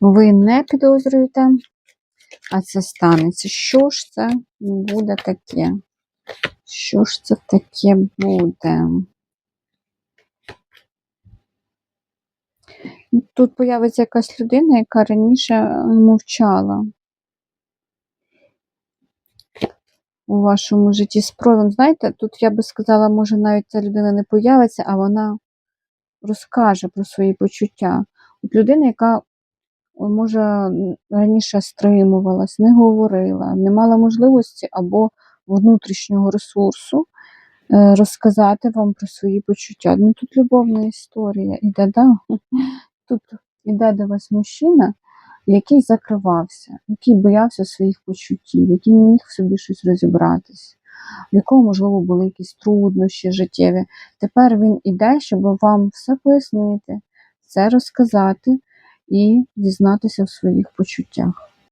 Ви не підозрюєте, а це станеться. Що ж це буде таке? Що ж це таке буде? Тут появиться якась людина, яка раніше мовчала у вашому житті з проявом. Знаєте, тут я би сказала, може, навіть ця людина не появиться, а вона розкаже про свої почуття. От людина, яка може раніше стримувалась, не говорила, не мала можливості або внутрішнього ресурсу е, розказати вам про свої почуття. Ну тут любовна історія іде, да? Тут іде до вас мужчина, який закривався, який боявся своїх почуттів, який не міг в собі щось розібратись, в якого, можливо, були якісь труднощі життєві. Тепер він іде, щоб вам все пояснити, все розказати і дізнатися в своїх почуттях.